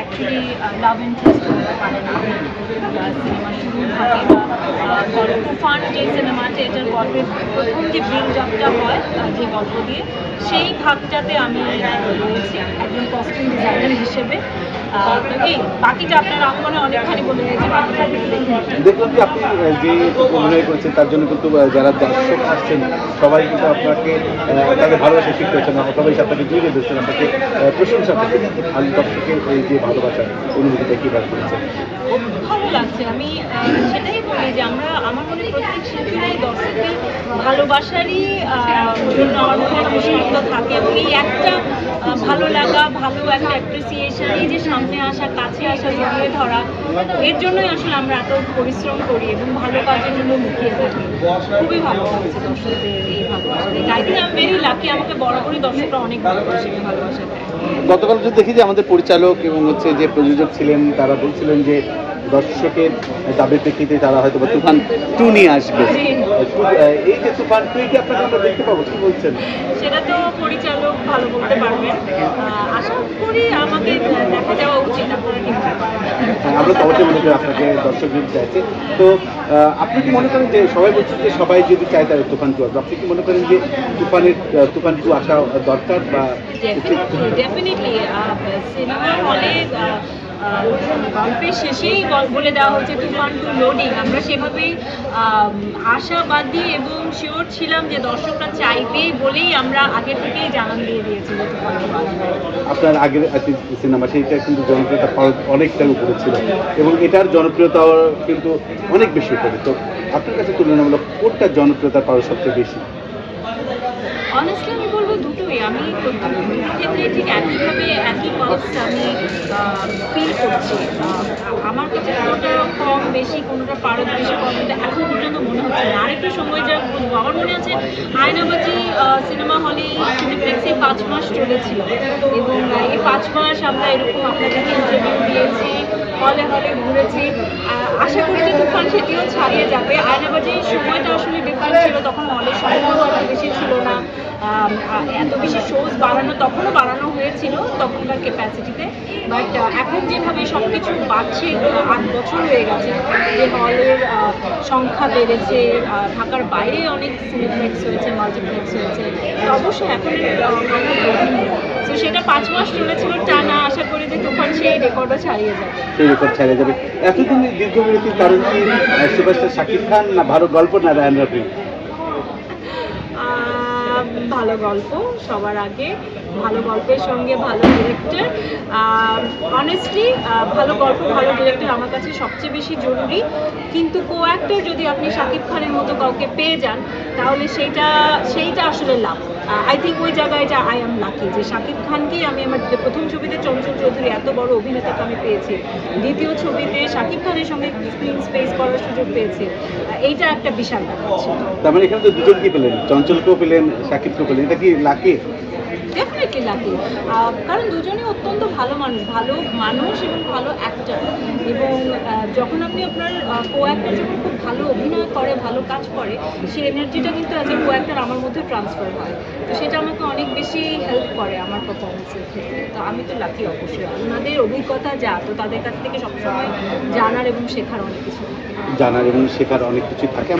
Actually লাভ interest হতে পারে না সিনেমা শুরু থাকে বা তুফান যে সিনেমাটা এটার গল্পের প্রথম যে বিল্ড আপটা হয় যে গল্প দিয়ে সেই ভাগটাতে আমি রয়েছি একজন কস্টিউম ডিজাইনার হিসেবে। এই বাকিটা আপনার আঙ্গনে অনেকখানি বলে দিয়েছে দেখলাম যে আপনি যে অভিনয় করেছেন তার জন্য কিন্তু যারা দর্শক আসছেন সবাই কিন্তু আপনাকে তাদের ভালোবাসা ঠিক করেছেন। আমার সবাই আপনাকে জুড়ে দিচ্ছেন আপনাকে প্রশংসা করছেন আর দর্শকের এই যে ভালোবাসা অনুভূতিটা কীভাবে করেছেন? খুব ভালো লাগছে। আমি সেটাই বলি যে আমরা আমার মনে প্রত্যেক ভালোবাসারই জন্য আমার মনে পুরস্কৃত থাকে এবং এই একটা ভালো লাগা, ভালো একটা অ্যাপ্রিসিয়েশন এই যে সামনে আসা, কাছে আসা, জড়িয়ে ধরা, এর জন্যই আসলে আমরা এত পরিশ্রম করি এবং ভালো কাজের জন্য মুখিয়ে থাকি। খুবই ভালো লাগছে দর্শকদের এই ভালোবাসা আই থিঙ্ক আমি ভেরি লাকি আমাকে বরাবরই দর্শকরা অনেক ভালোবাসে ভালোবাসা দেয় গতকাল দেখি যে আমাদের পরিচালক এবং হচ্ছে যে প্রযোজক ছিলেন, তারা বলছিলেন যে দর্শকের দাবির প্রেক্ষিতে তারা হয়তো বা তুফান টু নিয়ে আসবে। এই যে তুফান টু কি আপনাকে আমরা দেখতে পাবো? কি বলছেন? সেটা তো পরিচালক ভালো বলতে পারবেন। আশা করি আমাকে দেখা যাওয়া উচিত। হ্যাঁ, আমরা তো অবশ্যই মনে করি আপনাকে দর্শক যদি চাইছে তো আপনি কি মনে করেন যে সবাই বলছেন যে সবাই যদি চায় তাহলে তুফান টু আসবে? আপনি কি মনে করেন যে তুফানের তুফান টু আসা দরকার বা ডেফিনেটলি সিনেমা হলে গল্পের শেষেই বলে দেওয়া হচ্ছে তুফান টু লোডিং আমরা সেভাবেই আশাবাদী এবং শিওর ছিলাম যে দর্শকরা চাইবে বলেই আমরা আগে থেকেই জানান দিয়ে দিয়েছি টু আপনার আগের একটি সিনেমা সেইটা কিন্তু জনপ্রিয়তা অনেকটা উপরে ছিল। এবং এটার জনপ্রিয়তা কিন্তু অনেক বেশি উপরে। তো আপনার কাছে তুলনামূলক কোনটা জনপ্রিয়তা পাওয়া সবচেয়ে বেশি? অনেস্টলি আমি বলব ক্ষেত্রে ঠিক একইভাবে একই পালসটা আমি ফিল করছি। আমার কাছে কোনোটা কম, বেশি, কোনোটা পারদ, বেশি কম এখন পর্যন্ত মনে হচ্ছে না। আরেকটু সময় যা বুঝব আমার মনে আছে আয়নাবাজি সিনেমা হলে সিনেপ্লেক্সে পাঁচ মাস চলেছিল। এবং এই পাঁচ মাস আমরা এরকম আপনাদেরকে ইন্টারভিউ দিয়েছি। হলে হলে ঘুরেছি। আশা করি যে তুফান সেটিও ছাড়িয়ে যাবে। আয়নাবাজি সময়টা আসলে ডিফারেন্ট ছিল, তখন হলের সময় এত বেশি ছিল না। এত বেশি শোজ বাড়ানো, তখনও বাড়ানো হয়েছিল তখনকার ক্যাপাসিটিতে বাট এখন যেভাবে সব কিছু বাড়ছে, আট বছর হয়ে গেছে যে হলের সংখ্যা বেড়েছে ঢাকার বাইরে অনেক সিনেপ্লেক্স হয়েছে মাল্টিপ্লেক্স হয়েছে অবশ্যই এখন তো সেটা পাঁচ মাস চলেছিল টানা আশা করি যে তুফান সেই রেকর্ডও ছাড়িয়ে যাবে। সেই রেকর্ড ছেড়ে যাবে। এতদিন দীর্ঘ বিরতির কারণ কি সুপারস্টার শাকিব খান না ভালো গল্প না রায়ন রফি ভালো গল্প সবার আগে। ভালো গল্পের সঙ্গে ভালো ডিরেক্টর অনেস্টলি ভালো গল্প, ভালো ডিরেক্টর আমার কাছে সবচেয়ে বেশি জরুরি। কিন্তু কো অ্যাক্টর যদি আপনি শাকিব খানের মতো কাউকে পেয়ে যান, তাহলে সেইটা সেইটা আসলে লাভ। আই থিঙ্ক ওই জায়গায় এটা আই এম লাকি যে শাকিব খানকেই আমি আমার প্রথম ছবিতে চঞ্চল চৌধুরী এত বড় অভিনেতাকে আমি পেয়েছি, দ্বিতীয় ছবিতে শাকিব খানের সঙ্গে স্ক্রিন স্পেস করার সুযোগ পেয়েছি। এইটা একটা বিশাল ব্যাপার তার মানে এখানে তো দুজনকে পেলেন? চঞ্চলকেও পেলেন, শাকিবকেও পেলেন। এটা কি লাকি ডেফিনেটলি লাকি কারণ দুজনেই অত্যন্ত ভালো মানুষ ভালো মানুষ এবং ভালো অ্যাক্টার এবং যখন আপনি আপনার কো অ্যাক্টার যখন খুব ভালো অভিনয় করে, ভালো কাজ করে, সেই এনার্জিটা কিন্তু অ্যাজ এ কো অ্যাক্টার আমার মধ্যে ট্রান্সফার হয়। তো সেটা আমাকে অনেক বেশি হেল্প করে আমার পারফরমেন্সের ক্ষেত্রে। তো আমি তো লাকি অবশ্যই। ওনাদের অভিজ্ঞতা যা, তো তাদের কাছ থেকে সবসময় জানার এবং শেখার অনেক কিছু জানার এবং শেখার অনেক কিছু থাকে।